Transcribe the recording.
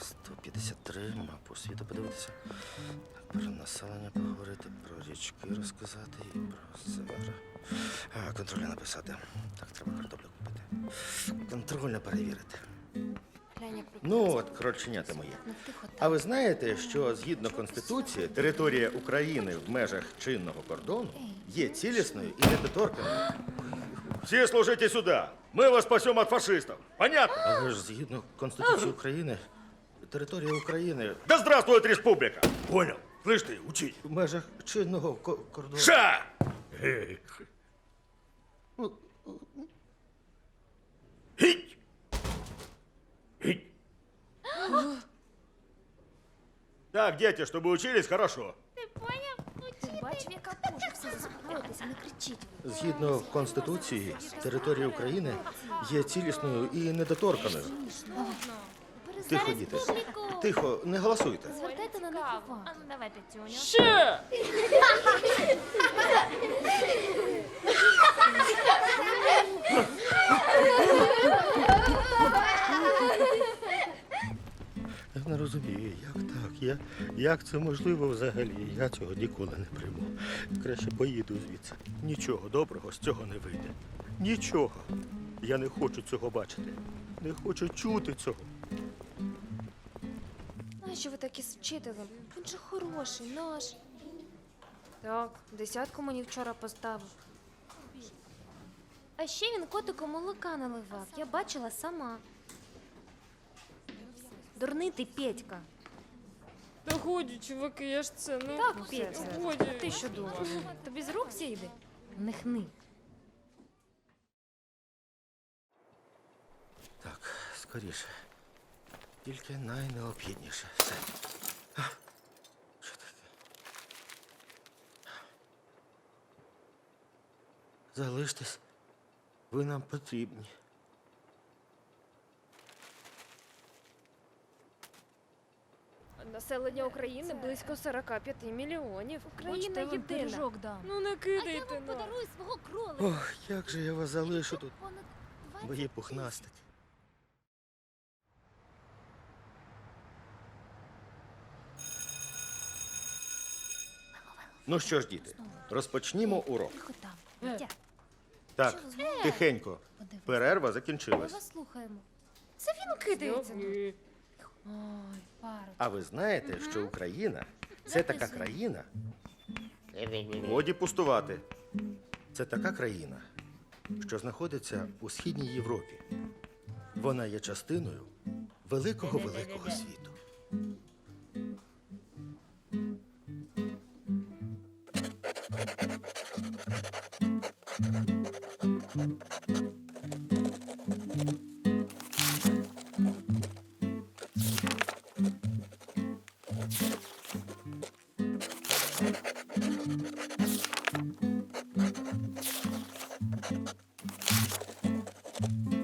153, мапу світу подивитися. Про населення поговорити, про річки розказати і про озера. А, контрольно написати. Так, треба картоплю купити. Контрольно перевірити. Ну, от крольченята мої. Ну, А ви знаєте, що згідно Конституції територія України в межах чинного кордону є цілісною і недоторканою. Все служите сюда. Мы вас спасем от фашистов. Понятно? Але ж згідно Конституції України, територія України Да здравствует республика. Понял. Слышь ты, учи. в межах чинного ко- кордону. Ша! Хить! Хить! Так, дети, чтобы учились хорошо. Ти бачив, яка пужа, Все заспокойтеся, не кричіть. Згідно Конституції, територія України є цілісною і недоторканою. Тихо, діти. Тихо, не голосуйте. Звертайте на них увагу. Ще! Я не розумію, як так? Я, як це можливо взагалі? Я цього ніколи не прийму. Краще поїду звідси. Нічого доброго з цього не вийде. Нічого. Я не хочу цього бачити. Не хочу чути цього. Нащо ви такі з вчителем? Він же хороший, наш. Так, десятку мені вчора поставив. А ще він котику молока наливав. Я бачила сама. Дурний ти Петька. Та годі, чуваки, я ж це, ну. Так, Петя. Годі. Ти що думав? Тобі з рук зійде? Не хни. Так, скоріше. Тільки найнеобхідніше. Все. А, Що таке? Залиштесь. Ви нам потрібні. Населення України близько 45 мільйонів. Україна єдина. дам. Ну не кидайте нам. свого кролика. Ох, як же я вас залишу тут, Понад 20 мої пухнастики. Ну що ж, діти, розпочнімо урок. Тихо там. Вітя, Так, тихенько. Перерва Ми закінчилась. вас слухаємо. Це він кидається. Ой, пару. А ви знаєте, що Україна це така країна. Годі пустувати. Це така країна, що знаходиться у східній Європі. Вона є частиною великого великого світу. Thank you. Thank you.